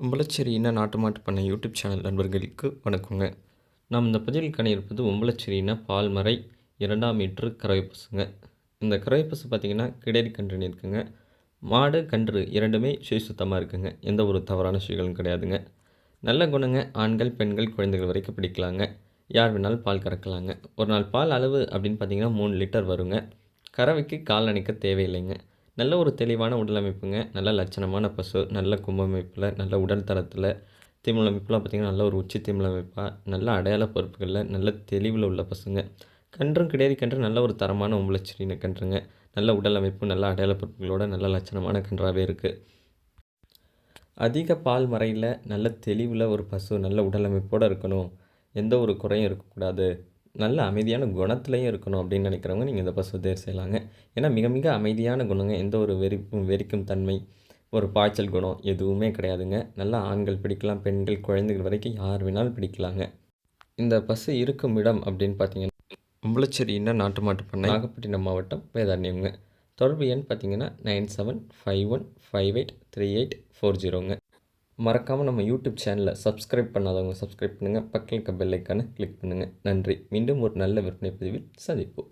உம்பளச்சேரி இன நாட்டு மாட்டு பண்ண யூடியூப் சேனல் நண்பர்களுக்கு வணக்கங்க. நாம் இந்த பதிவில் காண இருப்பது உம்பளச்சேரி இன பால்மறை இரண்டாம் மீட்ரு கறவை பசுங்க இந்த கறவை பசு பார்த்திங்கன்னா கிடரி கன்று இருக்குங்க. மாடு கன்று இரண்டுமே சுய சுத்தமாக இருக்குங்க. எந்த ஒரு தவறான சுயங்களும் கிடையாதுங்க. நல்ல குணங்க ஆண்கள் பெண்கள் குழந்தைகள் வரைக்கும் பிடிக்கலாங்க. யார் வேணாலும் பால் கறக்கலாங்க. ஒரு நாள் பால் அளவு அப்படின்னு பார்த்தீங்கன்னா மூணு லிட்டர் வருங்க. கறவைக்கு கால் அணைக்க தேவையில்லைங்க. நல்ல ஒரு தெளிவான உடல் அமைப்புங்க நல்ல லட்சணமான பசு நல்ல கும்பமைப்பில் நல்ல உடல் தரத்தில். திமிழ் அமைப்புலாம் பார்த்திங்கன்னா நல்ல ஒரு உச்சி திமிழ் அமைப்பாக நல்ல அடையாள பொறுப்புகளில் நல்ல தெளிவில் உள்ள பசுங்க. கன்றும் கிடையாது கன்று நல்ல ஒரு தரமான உம்பளச்சிரின கன்றுங்க. நல்ல உடல் அமைப்பு நல்ல அடையாள பொறுப்புகளோட நல்ல லட்சணமான கன்றாகவே இருக்குது அதிக பால் மறையில் நல்ல தெளிவில் ஒரு பசு நல்ல உடல் அமைப்போடு இருக்கணும். எந்த ஒரு குறையும் இருக்கக்கூடாது. நல்ல அமைதியான குணத்துலையும் இருக்கணும் அப்படின்னு நினைக்கிறவங்க நீங்கள் இந்த பசுவை தேர்வு செய்யலாங்க. ஏன்னா மிக மிக அமைதியான குணங்க எந்த ஒரு வெறிப்பும் வெறிக்கும் தன்மை ஒரு பாய்ச்சல் குணம் எதுவுமே கிடையாதுங்க. நல்லா ஆண்கள் பிடிக்கலாம் பெண்கள் குழந்தைகள் வரைக்கும் யார் வேணாலும் பிடிக்கலாங்க. இந்த பசு இருக்கும் இடம் அப்படின்னு பார்த்தீங்கன்னா உம்பளச்சேரின்னா நாட்டு மாட்டு பண்ணை நாகப்பட்டினம் மாவட்டம் வேதாரண்யங்க தொடர்பு எண் பார்த்தீங்கன்னா nine seven five one five eight three eight four ஜீரோங்க. மறக்காமல் நம்ம யூடியூப் சேனலை சப்ஸ்கிரைப் பண்ணாதவங்க சப்ஸ்கிரைப் பண்ணுங்கள் பக்கத்தில் இருக்க பெல்லைக்கான கிளிக் பண்ணுங்கள் நன்றி. மீண்டும் ஒரு நல்ல விற்பனை பதிவில் சந்திப்போம்.